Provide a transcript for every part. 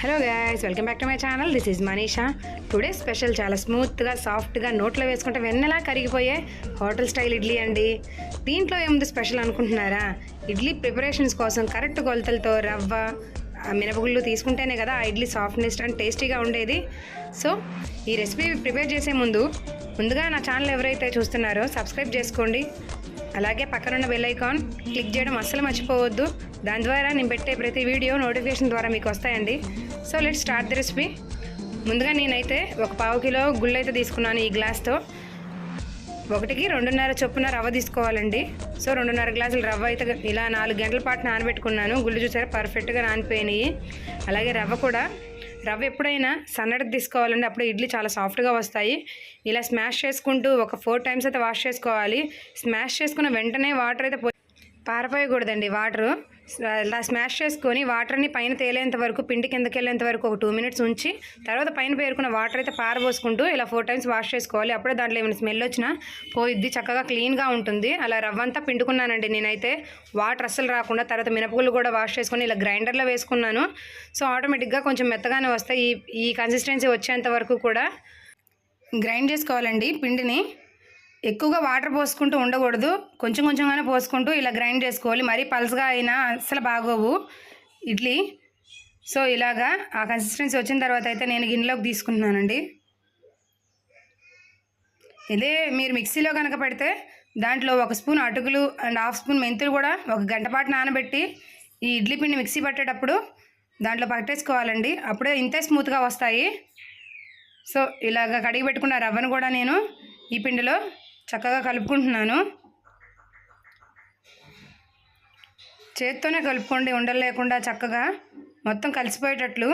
Hello guys welcome back to my channel this is Manisha today special చాలా స్మూత్గా సాఫ్ట్గా నోట్లో వేసుకుంటే వెన్నెలా కరిగిపోయే హోటల్ స్టైల్ ఇడ్లీ అండి. దీంట్లో ఏముంది స్పెషల్ అనుకుంటున్నారా? ఇడ్లీ ప్రిపరేషన్స్ కోసం కరెక్ట్ కొలతలతో రవ్వ మినపగుళ్ళు తీసుకుంటేనే కదా ఆ ఇడ్లీ సాఫ్ట్నెస్ అండ్ టేస్టీగా ఉండేది. సో ఈ రెసిపీ ప్రిపేర్ చేసే ముందు ముందుగా నా ఛానల్ ఎవరైతే చూస్తున్నారో సబ్స్క్రైబ్ చేసుకోండి. అలాగే పక్కనున్న బెల్ ఐకాన్ క్లిక్ చేయడం అస్సలు మర్చిపోవద్దు. దాని ద్వారా నేను పెట్టే ప్రతి వీడియో నోటిఫికేషన్ ద్వారా మీకు వస్తాయండి. So let start the recipe ముందుగా నేనైతే ఒక పావు కిలో గుళ్ళు అయితే తీసుకున్నాను ఈ గ్లాస్తో ఒకటికి రెండున్నర చొప్పున రవ్వ తీసుకోవాలండి. సో రెండున్నర గ్లాసులు రవ్వ అయితే ఇలా నాలుగు గంటల పాటు నానబెట్టుకున్నాను. గుళ్ళు చూసారా పర్ఫెక్ట్గా నానిపోయినాయి. అలాగే రవ్వ కూడా రవ్వ ఎప్పుడైనా సన్నడి తీసుకోవాలండి. అప్పుడు ఇడ్లీ చాలా సాఫ్ట్గా వస్తాయి. ఇలా స్మాష్ చేసుకుంటూ ఒక ఫోర్ టైమ్స్ అయితే వాష్ చేసుకోవాలి. స్మాష్ చేసుకున్న వెంటనే వాటర్ అయితే పారిపోయకూడదండి వాటరు. ఇలా స్మాష్ చేసుకొని వాటర్ని పైన తేలేంత వరకు పిండి కిందకి వెళ్ళేంత వరకు ఒక టూ మినిట్స్ ఉంచి తర్వాత పైన పేరుకున్న వాటర్ అయితే పారబోసుకుంటూ ఇలా ఫోర్ టైమ్స్ వాష్ చేసుకోవాలి. అప్పుడే దాంట్లో ఏమైనా స్మెల్ వచ్చినా పోయిద్ది చక్కగా క్లీన్గా ఉంటుంది. అలా రవ్వ అంతా పిండుకున్నానండి నేనైతే. వాటర్ అస్సలు రాకుండా తర్వాత మినపగుళ్ళు కూడా వాష్ చేసుకొని ఇలా గ్రైండర్లో వేసుకున్నాను. సో ఆటోమేటిక్గా కొంచెం మెత్తగానే వస్తాయి. ఈ ఈ కన్సిస్టెన్సీ వచ్చేంత వరకు కూడా గ్రైండ్ చేసుకోవాలండి పిండిని. ఎక్కువగా వాటర్ పోసుకుంటూ ఉండకూడదు. కొంచెం కొంచెంగానే పోసుకుంటూ ఇలా గ్రైండ్ చేసుకోవాలి. మరీ పల్స్గా అయినా అసలు బాగోవు. ఇడ్లీ. సో ఇలాగా ఆ కన్సిస్టెన్సీ వచ్చిన తర్వాత అయితే నేను గిన్నెలోకి తీసుకుంటున్నానండి. ఇదే మీరు మిక్సీలో కనుక పెడితే దాంట్లో ఒక స్పూన్ అటుకులు అండ్ హాఫ్ స్పూన్ మెంతులు కూడా ఒక గంట పాటు నానబెట్టి ఈ ఇడ్లీ పిండి మిక్సీ పట్టేటప్పుడు దాంట్లో పట్టేసుకోవాలండి. అప్పుడే ఇంతే స్మూత్గా వస్తాయి. సో ఇలాగ కడిగి పెట్టుకున్న రవ్వను కూడా నేను ఈ పిండిలో చక్కగా కలుపుకుంటున్నాను. చేత్తోనే కలుపుకోండి ఉండలు లేకుండా చక్కగా మొత్తం కలిసిపోయేటట్లు.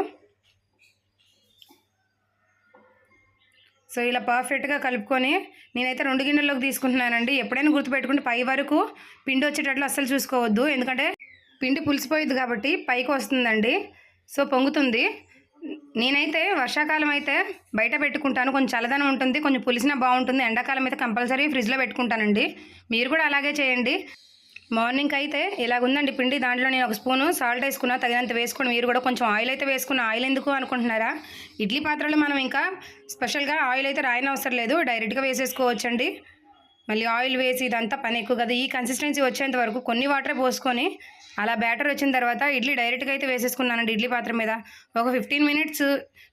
సో ఇలా పర్ఫెక్ట్గా కలుపుకొని నేనైతే రెండు గిన్నెల్లోకి తీసుకుంటున్నానండి. ఎప్పుడైనా గుర్తుపెట్టుకుంటే పై వరకు పిండి వచ్చేటట్లు అస్సలు చూసుకోవద్దు. ఎందుకంటే పిండి పులిసిపోయింది కాబట్టి పైకి వస్తుందండి. సో పొంగుతుంది. నేనైతే వర్షాకాలం అయితే బయట పెట్టుకుంటాను. కొంచెం చల్లదనం ఉంటుంది కొంచెం పులిసినా బాగుంటుంది. ఎండాకాలం అయితే కంపల్సరీ ఫ్రిడ్జ్లో పెట్టుకుంటానండి. మీరు కూడా అలాగే చేయండి. మార్నింగ్ అయితే ఇలాగుందండి పిండి. దాంట్లో నేను ఒక స్పూను సాల్ట్ వేసుకున్నా తగినంత వేసుకుని మీరు కూడా కొంచెం ఆయిల్ అయితే వేసుకున్న ఆయిల్ ఎందుకు అనుకుంటున్నారా? ఇడ్లీ పాత్రలో మనం ఇంకా స్పెషల్గా ఆయిల్ అయితే రాయని అవసరం లేదు. డైరెక్ట్గా వేసేసుకోవచ్చండి. మళ్ళీ ఆయిల్ వేసి ఇదంతా పని ఎక్కువ కదా. ఈ కన్సిస్టెన్సీ వచ్చేంత వరకు కొన్ని వాటర్ పోసుకొని అలా బ్యాటర్ వచ్చిన తర్వాత ఇడ్లీ డైరెక్ట్గా అయితే వేసేసుకున్నానండి ఇడ్లీ పాత్ర మీద. ఒక ఫిఫ్టీన్ మినిట్స్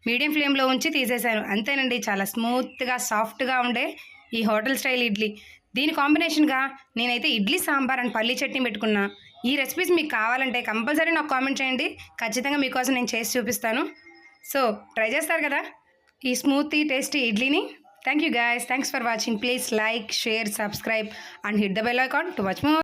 మీడియం ఫ్లేమ్లో ఉంచి తీసేశాను అంతేనండి చాలా స్మూత్గా సాఫ్ట్గా ఉండే ఈ హోటల్ స్టైల్ ఇడ్లీ. దీని కాంబినేషన్గా నేనైతే ఇడ్లీ సాంబార్ అండ్ పల్లీ చట్నీ పెట్టుకున్నా. ఈ రెసిపీస్ మీకు కావాలంటే కంపల్సరీ నాకు కామెంట్ చేయండి. ఖచ్చితంగా మీకోసం నేను చేసి చూపిస్తాను. సో ట్రై చేస్తారు కదా? ఈ smoothie tasty ఇడ్లీని. Thank you guys. Thanks for watching. Please like share subscribe and hit the bell icon to watch more.